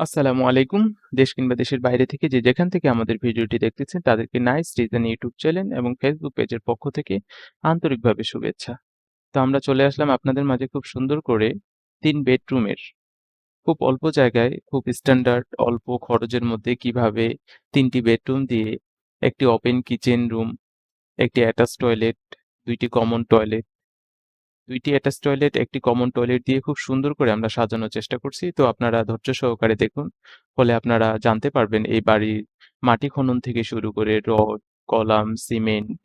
আসসালামু আলাইকুম। দেশ কিংবা দেশের বাইরে থেকে যে যেখান থেকে আমাদের ভিডিওটি দেখতেছেন তাদেরকে নাইস ডিজাইন ইউটিউব চ্যানেল এবং ফেসবুক পেজের পক্ষ থেকে আন্তরিকভাবে শুভেচ্ছা। তো আমরা চলে আসলাম আপনাদের মাঝে খুব সুন্দর করে ৩ বেডরুমের খুব অল্প জায়গায় খুব স্ট্যান্ডার্ড অল্প খরচের মধ্যে কীভাবে তিনটি বেডরুম দিয়ে একটি ওপেন কিচেন রুম, একটি অ্যাটাচ টয়লেট, দুইটি কমন টয়লেট ২ টি অ্যাটাচ টয়লেট, একটি কমন টয়লেট দিয়ে খুব সুন্দর করে আমরা সাজানোর চেষ্টা করছি। তো আপনারা ধৈর্য সহকারে দেখুন। ফলে আপনারা জানতে পারবেন এই বাড়ির মাটি খনন থেকে শুরু করে রড, কলাম, সিমেন্ট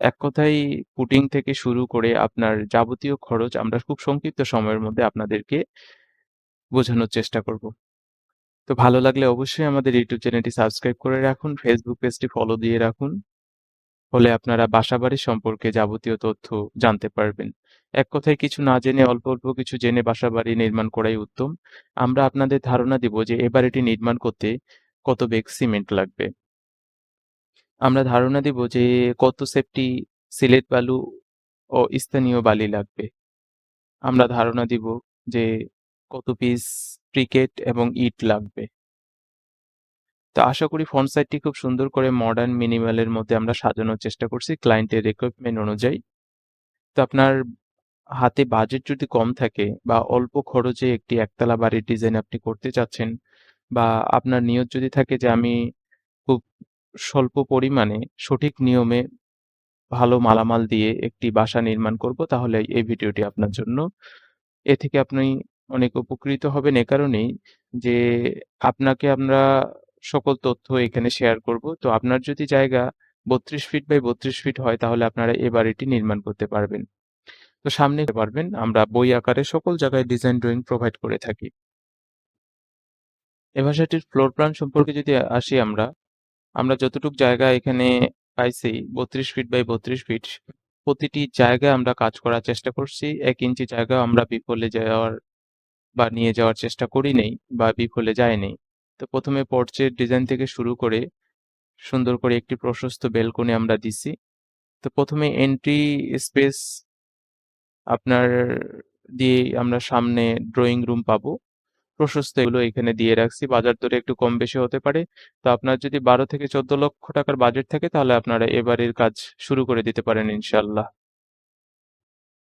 এক কথায় পুটিং থেকে শুরু করে আপনার যাবতীয় খরচ আমরা খুব সংক্ষিপ্ত সময়ের মধ্যে আপনাদেরকে বোঝানোর চেষ্টা করব। তো ভালো লাগলে অবশ্যই আমাদের ইউটিউব চ্যানেলটি সাবস্ক্রাইব করে রাখুন, ফেসবুক পেজটি ফলো দিয়ে রাখুন। ফলে আপনারা বাসাবাড়ি সম্পর্কে যাবতীয় তথ্য জানতে পারবেন। এক কথায় কিছু না জেনে অল্প, অল্প কিছু জেনে বাসাবাড়ি নির্মাণ করাই উত্তম। আমরা আপনাদের ধারণা দিব যে এ বাড়িটি নির্মাণ করতে কত বেগ সিমেন্ট লাগবে। আমরা ধারণা দিব যে কত সেফটি সিলেট বালু ও স্থানীয় বালি লাগবে। আমরা ধারণা দিব যে কত পিস ক্রিকেট এবং ইট লাগবে। তো আশা করি ফ্রন্ট সাইডটি খুব সুন্দর করে মডার্ন মিনিমালের মধ্যে আমরা সাজানোর চেষ্টা করছি ক্লায়েন্টের রিকোয়ারমেন্ট অনুযায়ী। তো আপনার হাতে বাজেট যদি কম থাকে বা অল্প খরচে একটি একতলা বাড়ির ডিজাইন আপনি করতে চাচ্ছেন বা আপনার নিয়ত যদি থাকে যে আমি খুব স্বল্প পরিমাণে সঠিক নিয়মে ভালো মালামাল দিয়ে একটি বাসা নির্মাণ করব, তাহলে এই ভিডিওটি আপনার জন্য। এ থেকে আপনি অনেক উপকৃত হবেন এ কারণেই যে আপনাকে আমরা সকল তথ্য এখানে শেয়ার করব। তো আপনার যদি জায়গা ৩২ ফিট বাই ৩২ ফিট হয় তাহলে আপনারা এ বাড়িটি নির্মাণ করতে পারবেন। তো সামনে পারবেন আমরা বই আকারে সকল জায়গায় ডিজাইন ড্রয়িং প্রোভাইড করে থাকি। এ ভাষাটির ফ্লোর প্ল্যান সম্পর্কে যদি আসি আমরা, আমরা যতটুক জায়গা এখানে পাইছি ৩২ ফিট বাই ৩২ ফিট প্রতিটি জায়গায় আমরা কাজ করার চেষ্টা করছি। এক ইঞ্চি জায়গা আমরা বিফলে যাওয়ার বা নিয়ে যাওয়ার চেষ্টা করি নেই বা বিফলে যায়নি। তো প্রথমে পর্চের ডিজাইন থেকে শুরু করে সুন্দর করে একটি প্রশস্ত বেলকনি আমরা দিছি। তো প্রথমে এন্ট্রি স্পেস আপনার দিয়ে আমরা সামনে ড্রয়িং রুম পাবো। প্রশস্ত এগুলো এখানে দিয়ে রাখছি। বাজার দরে একটু কম বেশি হতে পারে। তো আপনার যদি ১২ থেকে ১৪ লক্ষ টাকার বাজেট থাকে তাহলে আপনারা এবারের কাজ শুরু করে দিতে পারেন ইনশাআল্লাহ।